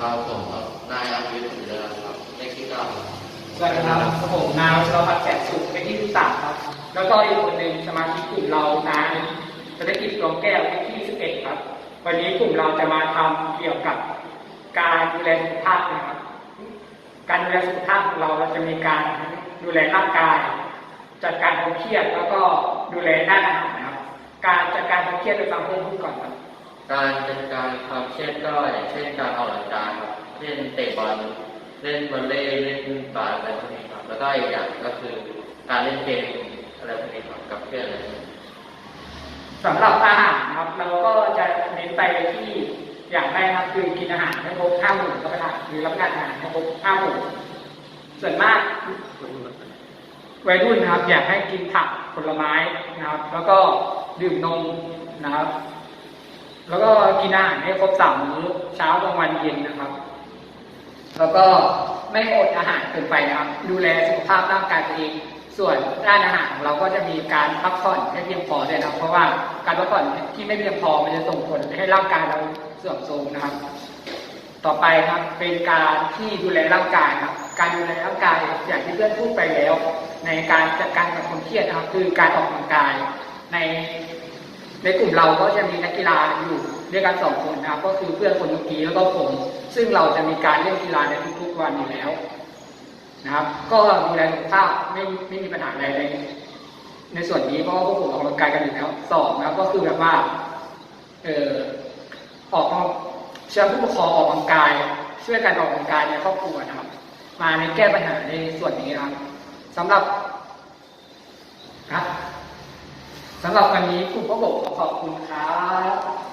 ครับผมครับนายอายุสุดแล้วครับเลขที่เก้าสวัสดีครับผมนายวัชรพัฒน์แสนสุขเป็นที่ที่สามครับ แล้วก็อีกคนหนึ่งสมาชิกกลุ่มเรานายธนกิจกองแก้วเป็นที่สิบเอ็ดครับ วันนี้กลุ่มเราจะมาทำเกี่ยวกับการดูแลสุขภาพนะครับ การดูแลสุขภาพของเราเราจะมีการดูแลร่างกาย จัดการความเครียดแล้วก็ดูแลด้านอาหารนะครับ การจัดการความเครียดโดยฟังเพื่อนพูดก่อนครับ การจัดการความเครียดก็อย่างเช่นการออกกำลังกายครับเล่นเตะบอลเล่นวอลเลย์เล่นบาสอะไรพวกนี้ครับแล้วก็อีกอย่างก็คือการเล่นเกมอะไรพวกนี้ครับกับเพื่อนอะไรสำหรับอาหารครับเราก็จะเน้นไปที่อย่างแรกนะครับคือกินอาหารให้ครบห้าหมู่รับประทานหรือรับประทานอาหารให้ครบห้าหมู่ส่วนมากวัยรุ่นนะครับ อยากให้กินผักผลไม้นะครับ แล้วก็ดื่มนมนะครับ แล้วก็กินอาหารให้ครบสามมื้อเช้ากลางวันเย็นนะครับ แล้วก็ไม่อดอาหารเกินไปนะครับ ดูแลสุขภาพร่างกายตัวเองส่วนด้านอาหารของเราก็จะมีการพักผ่อนให้เพียงพอด้วยนะครับเพราะว่าการพักผ่อนที่ไม่เพียงพอมันจะส่งผลให้ร่างกายเราเสื่อมโทรมนะครับ ต่อไปครับเป็นการที่ดูแลร่างกายครับ การดูแลร่างกายอย่างที่เพื่อนพูดไปแล้ว ในการจัดการกับความเครียดนะครับคือการออกกำลังกาย ใน ในกลุ่มเราก็จะมีนักกีฬาอยู่ด้วยกันสองคนนะครับ ก็คือเพื่อนคนเมื่อกี้แล้วก็ผม ซึ่งเราจะมีการเล่นกีฬาในทุกๆวันอยู่แล้วนะครับ ก็ดูแลสุขภาพไม่ไม่มีปัญหาอะไรเลยในส่วนนี้เพราะว่าพวกผมออกกำลังกายกันอยู่แล้วสองนะครับ ก็คือแบบว่าเออออกมาเชิญผู้ปกครองออกกำลังกาย ช่วยกันออกกำลังกายในครอบครัวนะครับ มาในแก้ปัญหาในส่วนนี้นะครับสำหรับครับ สำหรับวันนี้กลุ่มพวกผมขอขอบคุณครับ